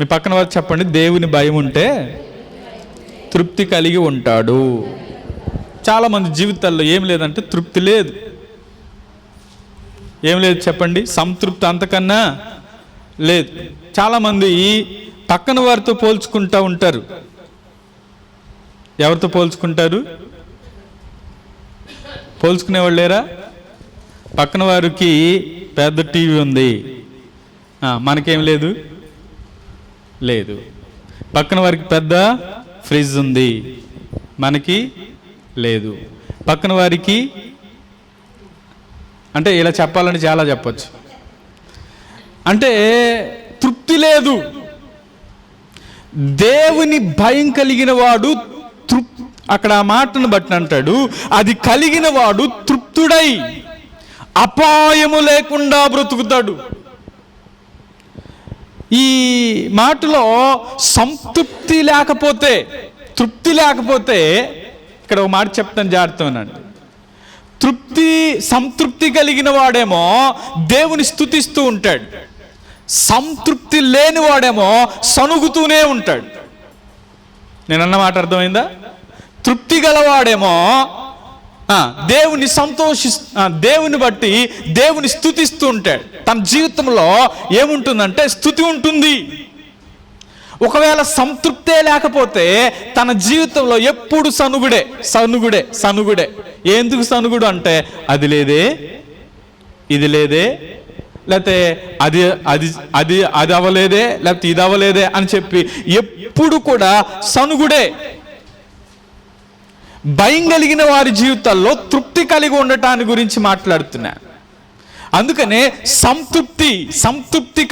మీ పక్కన వారు చెప్పండి దేవుని భయం ఉంటే తృప్తి కలిగి ఉంటాడు. చాలామంది జీవితాల్లో ఏం లేదంటే తృప్తి లేదు. ఏం లేదు చెప్పండి సంతృప్తి అంతకన్నా లేదు. చాలామంది పక్కన వారితో పోల్చుకుంటూ ఉంటారు. ఎవరితో పోల్చుకుంటారు? పోల్చుకునేవాళ్ళు లేరా? పక్కన వారికి పెద్ద టీవీ ఉంది. మనకేం లేదు? లేదు. పక్కన వారికి పెద్ద ఫ్రిడ్జ్ ఉంది. మనకి లేదు. పక్కన వారికి అంటే ఇలా చెప్పాలని చాలా చెప్పచ్చు. అంటే తృప్తి లేదు. దేవుని భయం కలిగిన వాడు తృప్ అక్కడ ఆ మాటను బట్టి అంటాడు అది కలిగిన వాడు తృప్తుడై అపాయము లేకుండా బ్రతుకుతాడు. ఈ మాటలో సంతృప్తి లేకపోతే తృప్తి లేకపోతే ఇక్కడ ఒక మాట చెప్తాను జాగ్రత్తనండి తృప్తి సంతృప్తి కలిగిన వాడేమో దేవుని స్థుతిస్తూ ఉంటాడు. సంతృప్తి లేని వాడేమో సనుగుతూనే ఉంటాడు. నేను మాట అర్థమైందా? తృప్తి గలవాడేమో దేవుని సంతోషి దేవుని బట్టి దేవుని స్థుతిస్తూ ఉంటాడు. తన జీవితంలో ఏముంటుందంటే స్థుతి ఉంటుంది. ఒకవేళ సంతృప్తే లేకపోతే తన జీవితంలో ఎప్పుడు సనుగుడే సనుగుడే సనుగుడే. ఎందుకు సనుగుడు అంటే అది లేదే ఇది లేదే లేకపోతే అది అది అది అది అవ్వలేదే లేకపోతే ఇది అవ్వలేదే అని చెప్పి ఎప్పుడు కూడా సనుగుడే. భయం కలిగిన వారి జీవితాల్లో తృప్తి కలిగి ఉండటాన్ని గురించి మాట్లాడుతున్నా. అందుకనే సంతృప్తి సంతృప్తి